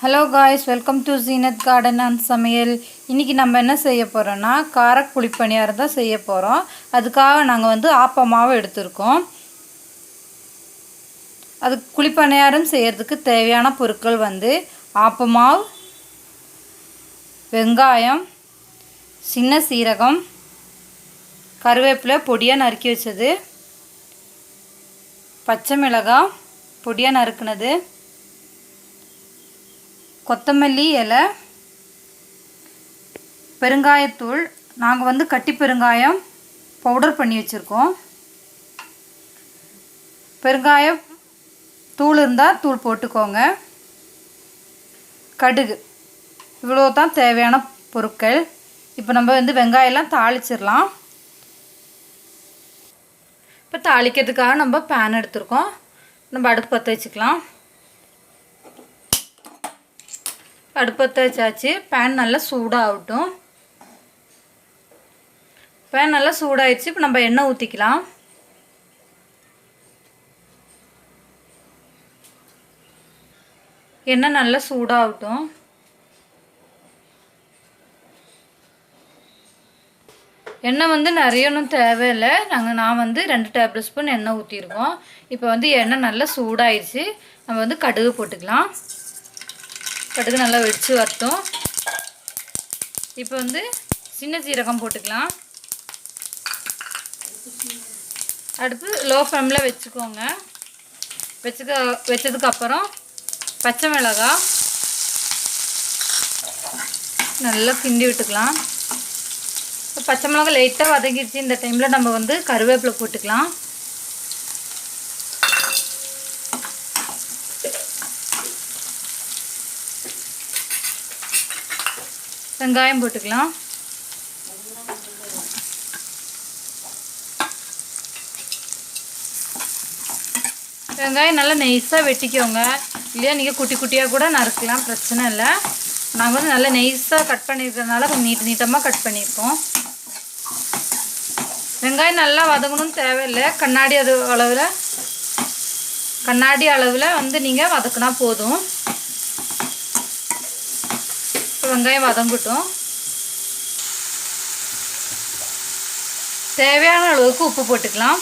Hello guys welcome to Zeenat garden and சமையல் இன்றைக்கி நம்ம என்ன செய்ய போகிறோன்னா கார குழிப்பணியாரம் தான் செய்ய போகிறோம் அதுக்காக நாங்கள் வந்து ஆப்பமாவை எடுத்திருக்கோம். அது குழிப்பணியாரம் செய்கிறதுக்கு தேவையான பொருட்கள் வந்து ஆப்பமாவு வெங்காயம் சின்ன சீரகம் கருவேப்பிலை பொடியாக நறுக்கி வச்சது பச்சை மிளகாய் பொடியாக நறுக்குனது கொத்தமல்லி இலை பெருங்காயத்தூள் நாங்கள் வந்து கட்டி பெருங்காயம் பவுடர் பண்ணி வச்சுருக்கோம். பெருங்காயம் தூள் இருந்தால் தூள் போட்டுக்கோங்க. கடுகு இவ்வளோ தான் தேவையான பொருட்கள். இப்போ நம்ம வந்து வெங்காயம்லாம் தாளிச்சிடலாம். இப்போ தாளிக்கிறதுக்காக நம்ம பேன் எடுத்துருக்கோம். நம்ம அடுப்பு பற்ற வச்சுக்கலாம். அடுப்பத்தை வச்சாச்சு. பேன் நல்லா சூடாகட்டும். பேன் நல்லா சூடாயிடுச்சு. இப்போ நம்ம எண்ணெய் ஊற்றிக்கலாம் எண்ணெய் நல்லா சூடாகட்டும். எண்ணெய் வந்து நிறைய ஒன்றும் தேவையில்லை. நாங்கள் நான் வந்து ரெண்டு டேபிள் ஸ்பூன் எண்ணெய் ஊற்றிருக்கோம் இப்போ வந்து எண்ணெய் நல்லா சூடாயிடுச்சு. நம்ம வந்து கடுகு போட்டுக்கலாம். கடுகு நல்லா வெடித்து வரட்டும். இப்போ வந்து சின்ன சீரகம் போட்டுக்கலாம். அடுத்து லோ ஃப்ளேமில் வச்சுக்கோங்க. வச்சுக்க வச்சதுக்கப்புறம் பச்சை மிளகாய் நல்லா கிண்டி விட்டுக்கலாம். இப்போ பச்சை மிளகாய் லைட்டாக வதங்கிடுச்சு இந்த டைமில் நம்ம வந்து கருவேப்பிலை போட்டுக்கலாம். வெங்காயம் போட்டுக்கலாம். வெங்காயம் நல்லா நெய்ஸாக வெட்டிக்கோங்க. இல்லையா நீங்கள் குட்டி குட்டியாக கூட நறுக்கலாம் பிரச்சனை இல்லை. நாங்கள் வந்து நல்லா நெய்ஸாக கட் பண்ணியிருக்கிறதுனால கொஞ்சம் நீட் நீட்டமாக கட் பண்ணியிருக்கோம் வெங்காயம் நல்லா வதங்கணும்னு தேவையில்லை. கண்ணாடி அது அளவில் கண்ணாடி அளவில் வந்து நீங்கள் வதக்குனா போதும். வெங்காயம் வதங்கட்டும் தேவையான அளவுக்கு உப்பு போட்டுக்கலாம்.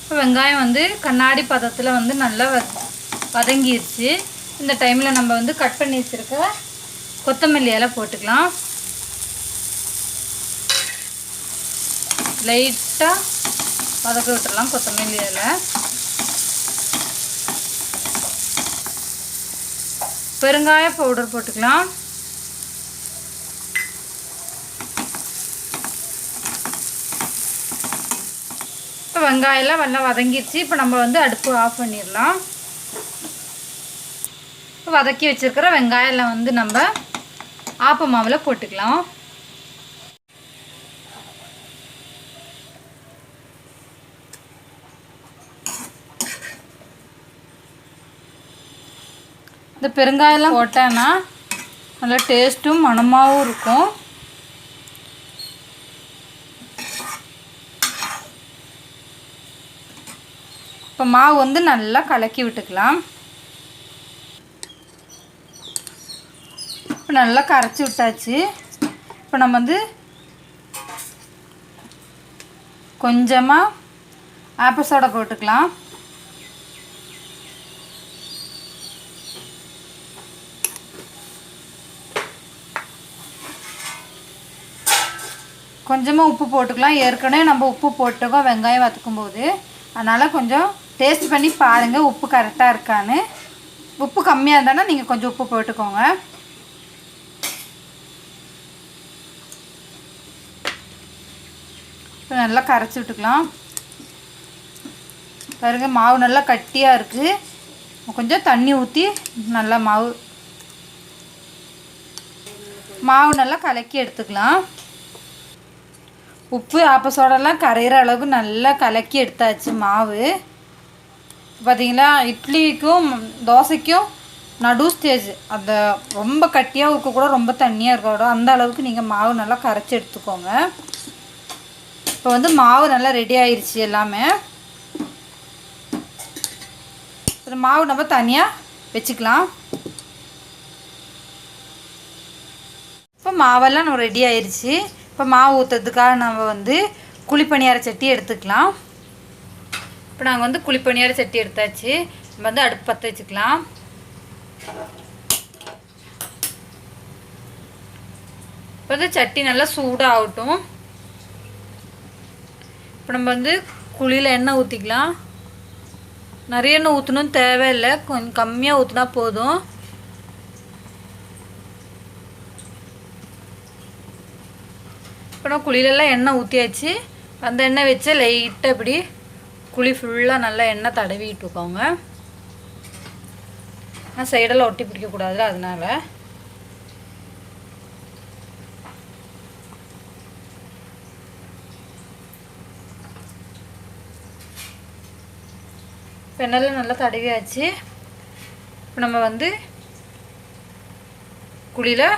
இப்போ வெங்காயம் வந்து கண்ணாடி பதத்தில் வந்து நல்லா வ வதங்கிருச்சு. இந்த டைமில் நம்ம வந்து கட் பண்ணி வச்சுருக்க கொத்தமல்லி இலை போட்டுக்கலாம். லைட்டாக வதக்க விட்டுடலாம் கொத்தமல்லி இலை பெருங்காய பவுடர் போட்டுக்கலாம். இப்போ வெங்காயம்லாம் நல்லா வதங்கிடுச்சு. இப்போ நம்ம வந்து அடுப்பு ஆஃப் பண்ணிடலாம். இப்போ வதக்கி வச்சுருக்கிற வெங்காயம்லாம் வந்து நம்ம ஆப்ப மாவில் போட்டுக்கலாம். இந்த பெருங்காயெல்லாம் போட்டேன்னா நல்லா டேஸ்ட்டும் மணமாகவும் இருக்கும். இப்போ மாவு வந்து நல்லா கலக்கி விட்டுக்கலாம். இப்போ நல்லா கரைச்சி விட்டாச்சு. இப்போ நம்ம வந்து கொஞ்சமாக ஆப்பிள் சோடா போட்டுக்கலாம். கொஞ்சமாக உப்பு போட்டுக்கலாம். ஏற்கனவே நம்ம உப்பு போட்டுக்கோம் வெங்காயம் வதக்கும் போது. அதனால் கொஞ்சம் டேஸ்ட் பண்ணி பாருங்கள் உப்பு கரெக்டாக இருக்கான்னு. உப்பு கம்மியாக இருந்தானா நீங்கள் கொஞ்சம் உப்பு போட்டுக்கோங்க. இப்போ நல்லா கரைச்சி விட்டுக்கலாம். பாருங்கள் மாவு நல்லா கட்டியாக இருக்குது கொஞ்சம் தண்ணி ஊற்றி நல்லா மாவு மாவு நல்லா கலக்கி எடுத்துக்கலாம். உப்பு ஆப்பசோடெல்லாம் கரையிற அளவுக்கு நல்லா கலக்கி எடுத்தாச்சு மாவு. பார்த்தீங்களா இட்லிக்கும் தோசைக்கும் நடு ஸ்டேஜ் அந்த ரொம்ப கட்டியாக இருக்கக்கூட ரொம்ப தண்ணியாக இருக்கக்கூடாது அந்த அளவுக்கு நீங்கள் மாவு நல்லா கரைச்சி எடுத்துக்கோங்க. இப்போ வந்து மாவு நல்லா ரெடி ஆயிடுச்சு எல்லாமே. மாவு நம்ம தனியாக வச்சுக்கலாம். இப்போ மாவெல்லாம் நம்ம ரெடி ஆயிடுச்சு இப்போ மாவு ஊற்றுறதுக்காக நம்ம வந்து குழிப்பணியார சட்டி எடுத்துக்கலாம். இப்போ நாங்கள் வந்து குழிப்பணியார சட்டி எடுத்தாச்சு. நம்ம வந்து அடுப்பு பற்ற வச்சுக்கலாம். இப்போ வந்து சட்டி நல்லா சூடாகட்டும். இப்போ நம்ம வந்து குழியில் எண்ணெய் ஊற்றிக்கலாம் நிறைய எண்ணெய் ஊற்றணும் தேவையில்லை. கொஞ்சம் கம்மியாக ஊற்றினா போதும். அப்புறம் நான் எண்ணெய் ஊற்றியாச்சு அந்த எண்ணெய் வச்சு லைட்டாக இப்படி குழி ஃபுல்லாக நல்லா எண்ணெய் தடவிட்டு இருக்கோங்க. ஆனால் சைடெல்லாம் ஒட்டி பிடிக்கக்கூடாதுல அதனால. பெண்ணெல்லாம் நல்லா தடவியாச்சு. இப்போ நம்ம வந்து குழியில்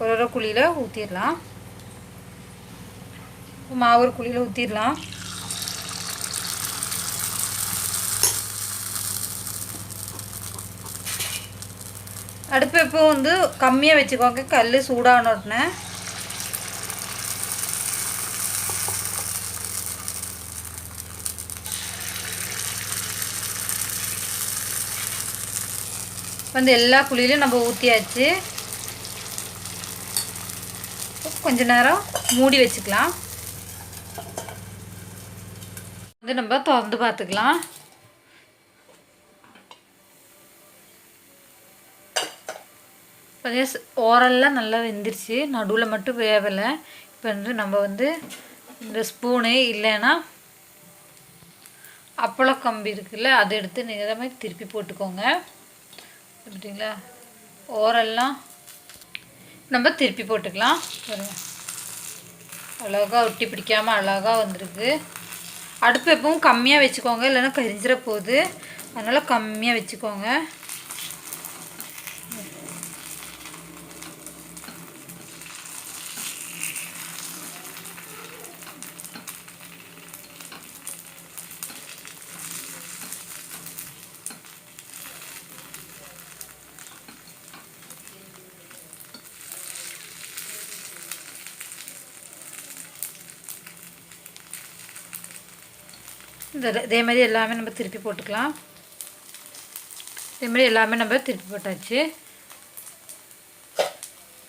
ஒரு ஒரு குழியில் ஊற்றிடலாம் மாவு ஒரு குழியில் ஊற்றிடலாம் அடுப்பு எப்போ வந்து கம்மியாக வச்சுக்கோங்க. கல் சூடான உடனே. வந்து எல்லா குழியிலும் நம்ம ஊற்றியாச்சு கொஞ்ச நேரம் மூடி வச்சுக்கலாம். வந்து நம்ம திறந்து பார்த்துக்கலாம். கொஞ்சம் ஓரெல்லாம் நல்லா வெந்துருச்சு. நடுவில் மட்டும் வேவலை. இப்போ வந்து நம்ம வந்து இந்த ஸ்பூனு இல்லைன்னா அப்பளம் கம்பி இருக்குல்ல அதை எடுத்து நீங்கள் மாதிரி திருப்பி போட்டுக்கோங்க. அப்படிங்களா ஓரெல்லாம் நம்ம திருப்பி போட்டுக்கலாம். அழகாக ஒட்டி பிடிக்காமல் அழகாக வந்திருக்கு. அடுப்பு எப்பவும் கம்மியாக வச்சுக்கோங்க. இல்லைன்னா கரிஞ்சிட போகுது அதனால் கம்மியாக வச்சுக்கோங்க. இந்த இதே மாதிரி எல்லாமே நம்ம திருப்பி போட்டுக்கலாம். இதே மாதிரி எல்லாமே நம்ம திருப்பி போட்டாச்சு.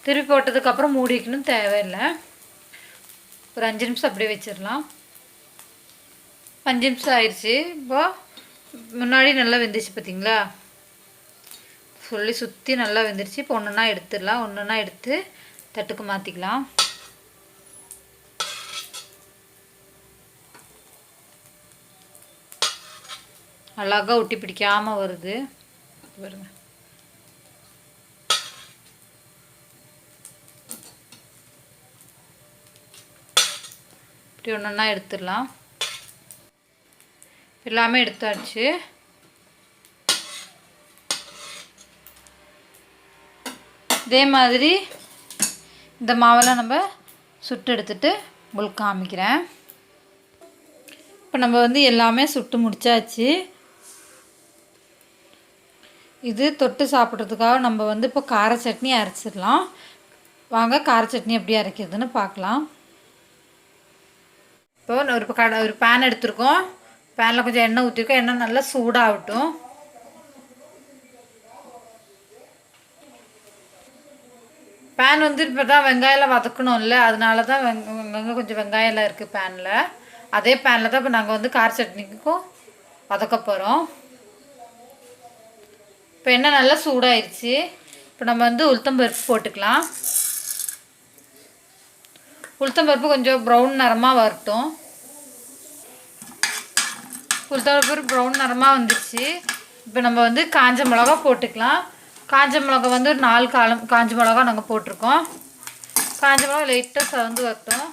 திருப்பி போட்டதுக்கப்புறம் மூடி வைக்கணும் தேவையில்லை. ஒரு அஞ்சு நிமிஷம் அப்படியே வச்சிடலாம். அஞ்சு நிமிஷம் ஆயிடுச்சு இப்போ முன்னாடி நல்லா வெந்துச்சு பார்த்தீங்களா? சொல்லி சுற்றி நல்லா வெந்துருச்சு. இப்போ ஒன்றுனா எடுத்துடலாம். ஒன்றுனா எடுத்து தட்டுக்கு மாற்றிக்கலாம் அழகாக ஒட்டி பிடிக்காமல் வருது. பாருங்க. இப்படி ஒன்றா எடுத்துடலாம். எல்லாமே எடுத்தாச்சு. இதே மாதிரி இந்த மாவெல்லாம் நம்ம சுட்டு எடுத்துட்டு உங்களுக்கு காமிக்கிறேன். இப்போ நம்ம வந்து எல்லாமே சுட்டு முடிச்சாச்சு. இது தொட்டு சாப்பிட்றதுக்காக நம்ம வந்து இப்போ கார சட்னி அரைச்சிடலாம். வாங்க கார சட்னி எப்படி அரைக்கிறதுன்னு பார்க்கலாம். இப்போ ஒரு கடை ஒரு பேன் எடுத்திருக்கோம். பேனில் கொஞ்சம் எண்ணெய் ஊற்றிருக்கோம் எண்ணெய் நல்லா சூடாகட்டும். பேன் வந்து இப்போ தான் வெங்காயம்லாம் வதக்கணும்ல. அதனால தான் வெங்க கொஞ்சம் வெங்காயம்லாம் இருக்குது பேனில் அதே பேனில் தான் இப்போ நாங்கள் வந்து கார சட்னிக்கும் வதக்க போகிறோம் இப்போ எண்ணெய் நல்லா சூடாயிருச்சு. இப்போ நம்ம வந்து உளுத்தம்பருப்பு போட்டுக்கலாம். உளுத்தம்பருப்பு கொஞ்சம் ப்ரௌன் நிறமாக வரட்டும். உளுத்தம்பருப்பு ப்ரௌன் நிறமாக வந்துச்சு இப்போ நம்ம வந்து காஞ்ச மிளகா போட்டுக்கலாம். காஞ்ச மிளகா வந்து ஒரு நாலு காலம் காஞ்ச மிளகா நாங்கள் போட்டிருக்கோம். காஞ்ச மிளகா லைட்டாக சவந்து வரட்டும்.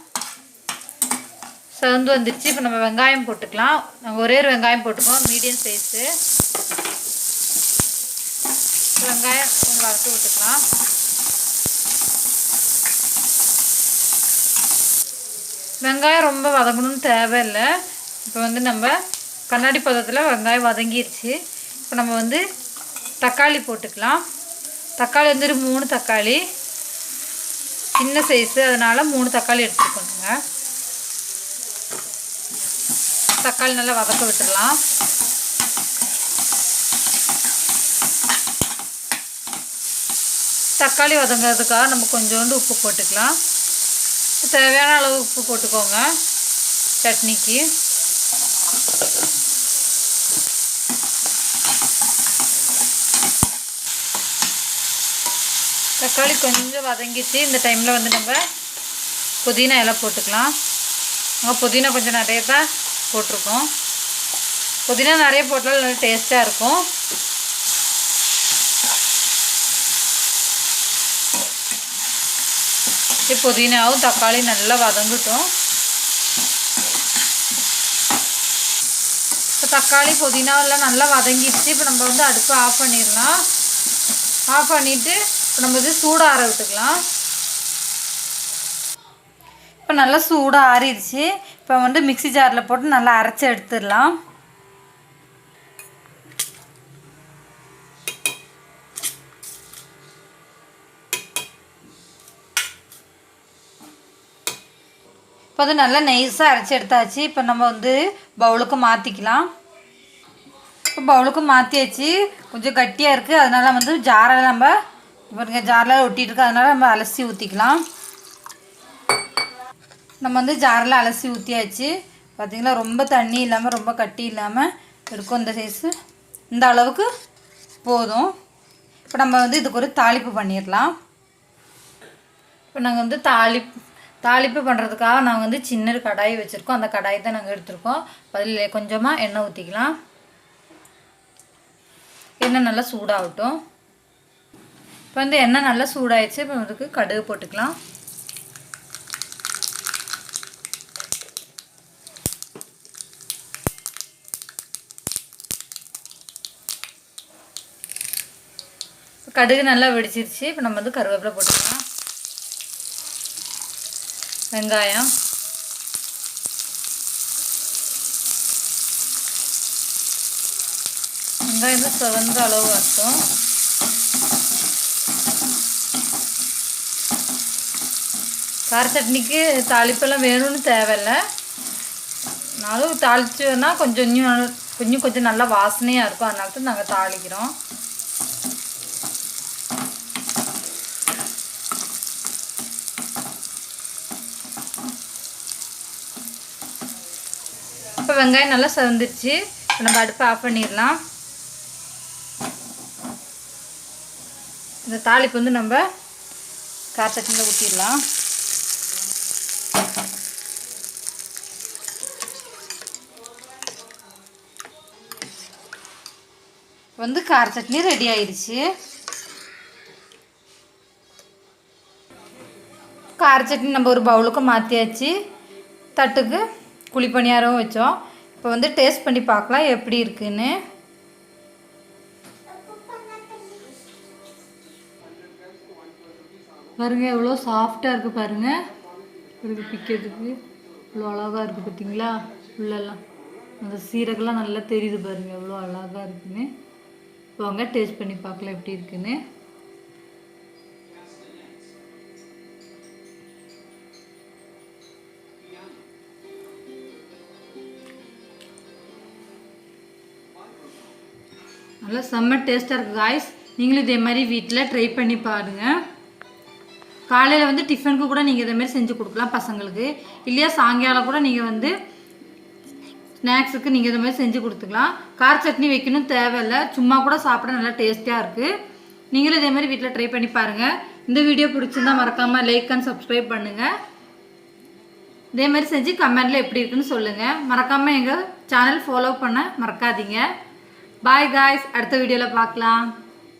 சவந்து வந்துடுச்சு இப்போ நம்ம வெங்காயம் போட்டுக்கலாம். நாங்கள் ஒரே ஒரு வெங்காயம் போட்டுக்கோம் மீடியம் சைஸு வெங்காயம் கொஞ்சம் வறுத்து விட்டுக்கலாம். வெங்காயம் ரொம்ப வதங்கணும்னு தேவையில்லை. இப்போ வந்து நம்ம கண்ணாடி பதத்தில் வெங்காயம் வதங்கிருச்சு. இப்போ நம்ம வந்து தக்காளி போட்டுக்கலாம். தக்காளி வந்து ஒரு மூணு தக்காளி. சின்ன சைஸு அதனால் மூணு தக்காளி எடுத்துக்கணுங்க தக்காளி நல்லா வதக்க விட்டுடலாம். தக்காளி வதங்கிறதுக்காக நம்ம கொஞ்சோண்டு உப்பு போட்டுக்கலாம். தேவையான அளவு உப்பு போட்டுக்கோங்க. சட்னிக்கு. தக்காளி கொஞ்சம் வதங்கிச்சு இந்த டைமில் வந்து நம்ம புதினா இலை போட்டுக்கலாம். அங்கே புதினா கொஞ்சம் நிறைய தான் போட்டிருக்கோம். புதினா நிறைய போட்டால் நல்லா டேஸ்ட்டாக இருக்கும். இப்போ புதினாவும் தக்காளி நல்லா வதங்கட்டும் இப்போ தக்காளி புதினா எல்லாம் நல்லா வதங்கிடுச்சு இப்போ நம்ம வந்து அடுப்பு ஆஃப் பண்ணிடலாம் ஆஃப் பண்ணிவிட்டு இப்போ நம்ம இது சூடாக ஆற விட்டுக்கலாம் இப்போ நல்லா சூடாக ஆறிடுச்சு இப்போ வந்து மிக்ஸி ஜாரில் போட்டு நல்லா அரைச்சி எடுத்துடலாம் இப்போ வந்து நல்லா நைஸாக அரைச்சி எடுத்தாச்சு. இப்போ நம்ம வந்து பவுலுக்கு மாற்றிக்கலாம் இப்போ பவுலுக்கு மாற்றியாச்சு கொஞ்சம் கட்டியாக இருக்குது அதனால வந்து ஜாரில் நம்ம இப்போ ஜாரில் ஒட்டிகிட்டு இருக்கு. அதனால் நம்ம அலசி ஊற்றிக்கலாம் நம்ம வந்து ஜாரில் அலசி ஊற்றியாச்சு பார்த்தீங்களா ரொம்ப தண்ணி இல்லாமல் ரொம்ப கட்டி இல்லாமல் இருக்கும் இந்த சைஸு இந்த அளவுக்கு போதும். இப்போ நம்ம வந்து இதுக்கு ஒரு தாளிப்பு பண்ணிடலாம். இப்போ நாங்கள் வந்து தாளிப் தாளிப்பு பண்ணுறதுக்காக நாங்கள் வந்து சின்ன கடாய் வச்சுருக்கோம். அந்த கடாயை தான் நாங்கள் எடுத்துருக்கோம். அதில் கொஞ்சமாக எண்ணெய் ஊற்றிக்கலாம் எண்ணெய் நல்லா சூடாகட்டும். இப்போ வந்து எண்ணெய் நல்லா சூடாயிடுச்சு. இப்போ அதுக்கு கடுகு போட்டுக்கலாம். கடுகு நல்லா வெடிச்சிருச்சு. இப்போ நம்ம வந்து கருவேப்பிலை போட்டுக்கலாம். வெங்காயம். வெங்காயம் சிவந்த அளவு வரட்டும். கார சட்னிக்கு தாளிப்பெல்லாம் வேணும்னு தேவையில்லை. நானும் தாளிச்சு வேணால் கொஞ்சம் இன்னும் கொஞ்சம் கொஞ்சம் நல்லா வாசனையாக இருக்கும். அதனால தான் நாங்கள் தாளிக்கிறோம். இப்போ வெங்காயம் நல்லா செவந்துருச்சு இப்போ நம்ம அடுப்பை ஆஃப் பண்ணிடலாம். இந்த தாளிப்பு வந்து நம்ம கார சட்னியில் ஊற்றிடலாம் வந்து கார சட்னி ரெடி ஆயிடுச்சு. கார சட்னி நம்ம ஒரு பவுலுக்கு மாற்றியாச்சு தட்டுக்கு குழிப்பணியாரம் வச்சோம். இப்போ வந்து டேஸ்ட் பண்ணி பார்க்கலாம் எப்படி இருக்குன்னு. பாருங்க எவ்வளோ சாஃப்டாக இருக்குது பாருங்க. இருக்கு பிக்கிறதுக்கு. இவ்வளோ அழகாக இருக்குது பார்த்தீங்களா? உள்ளெல்லாம். அந்த சீரகெல்லாம் நல்லா தெரியுது பாருங்கள் எவ்வளோ அழகாக இருக்குன்னு. வாங்க டேஸ்ட் பண்ணி பார்க்கலாம் எப்படி இருக்குன்னு. நல்லா செம்ம டேஸ்ட்டாக இருக்குது காய்ஸ் நீங்களும் இதே மாதிரி வீட்டில் ட்ரை பண்ணி பாருங்கள் காலையில் வந்து டிஃபனுக்கு கூட நீங்கள் இதே மாதிரி செஞ்சு கொடுக்கலாம் பசங்களுக்கு. இல்லையா சாயங்காலம் கூட நீங்கள் வந்து ஸ்நாக்ஸுக்கு நீங்கள் இதை மாதிரி செஞ்சு கொடுத்துக்கலாம். கார சட்னி வைக்கணும் தேவையில்லை. சும்மா கூட சாப்பிட நல்லா டேஸ்ட்டாக இருக்குது நீங்களும் இதே மாதிரி வீட்டில் ட்ரை பண்ணி பாருங்கள் இந்த வீடியோ பிடிச்சிருந்தா மறக்காமல் லைக் அண்ட் சப்ஸ்கிரைப் பண்ணுங்கள் இதே மாதிரி செஞ்சு கமெண்டில் எப்படி இருக்குன்னு சொல்லுங்கள் மறக்காமல் எங்கள் சேனல் ஃபாலோ பண்ண மறக்காதீங்க. பாய் காய்ஸ் அடுத்த வீடியோவில் பார்க்கலாம்